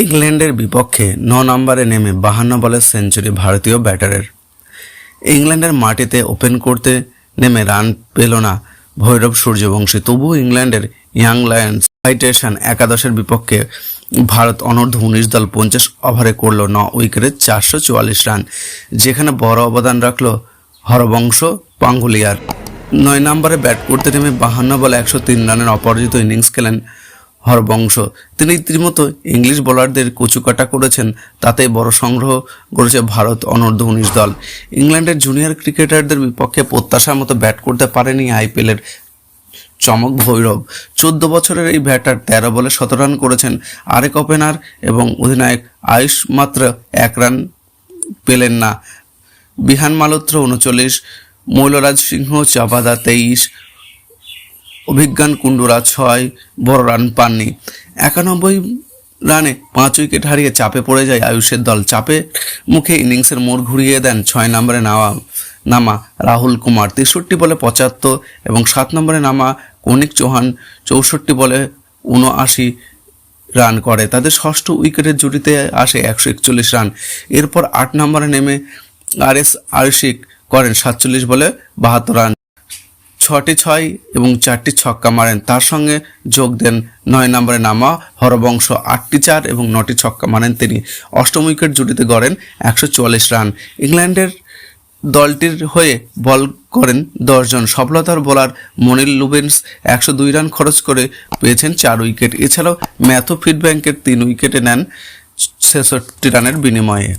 ইংল্যান্ডের বিপক্ষে ন নম্বরে নেমে বাহান্ন বলের সেঞ্চুরি ভারতীয় ব্যাটারের। ইংল্যান্ডের মাটিতে ওপেন করতে নেমে রান পেল না ভৈরব সূর্যবংশী। তবুও ইংল্যান্ডের ইয়াং লায়ন্স হাইটেশন একাদশের বিপক্ষে ভারত অনূর্ধ্ব উনিশ দল পঞ্চাশ ওভারে করল ন উইকেটে চারশো চুয়াল্লিশ রান, যেখানে বড় অবদান রাখল হরবংশ পাঙ্গুলিয়ার। নয় নম্বরে ব্যাট করতে নেমে বাহান্ন বলে একশো তিন রানের অপরাজিত ইনিংস খেলেন হরবংশ তিনি রীতিমতো ইংলিশ বোলারদের কচুকাটা করেছেন, তাতেই বড় সংগ্রহ করেছে ভারত অনূর্ধ্ব উনিশ দল। ইংল্যান্ডের জুনিয়র ক্রিকেটারদের বিপক্ষে প্রত্যাশার মতো ব্যাট করতে পারেনি আইপিএলের চমক ভৈরব। চোদ্দ বছরের এই ব্যাটার তেরো বলে শত রান করেছেন আরেক ওপেনার এবং অধিনায়ক আয়ুষ মাত্র এক রান পেলেন না। বিহান মালোত্র উনচল্লিশ, মৈলরাজ সিংহ চাপাদা তেইশ অভিজ্ঞান কুণ্ডুরা ছয়, বড় রান পাননি। একানব্বই রানে পাঁচ উইকেট হারিয়ে চাপে পড়ে যায় আয়ুষের দল। চাপে মুখে ইনিংসের মোড় ঘুরিয়ে দেন ছয় নম্বরে নামা নামা রাহুল কুমার। তেষট্টি বলে পঁচাত্তর এবং সাত নম্বরে নামা কৌনিক চৌহান চৌষট্টি বলে উনআশি রান করে। তাদের ষষ্ঠ উইকেটের জুটিতে আসে একশো একচল্লিশ রান। এরপর আট নম্বরে নেমে আর এস আয়ুষিক করেন সাতচল্লিশ বলে বাহাত্তর রান। ছটি ছয় এবং চারটি ছক্কা মারেন। তার সঙ্গে যোগ দেন নয় নম্বরে নামা হরবংশ আটটি চার এবং নটি ছক্কা মারেন তিনি। অষ্টম উইকেট জুটিতে গড়েন একশো চুয়াল্লিশ রান। ইংল্যান্ডের দলটির হয়ে বল করেন দশজন সফলতার বোলার মনিল লুবেন্স একশো দুই রান খরচ করে পেয়েছেন চার উইকেট। এছাড়াও ম্যাথো ফিডব্যাঙ্কের তিন উইকেটে নেন ছেষট্টি রানের বিনিময়ে।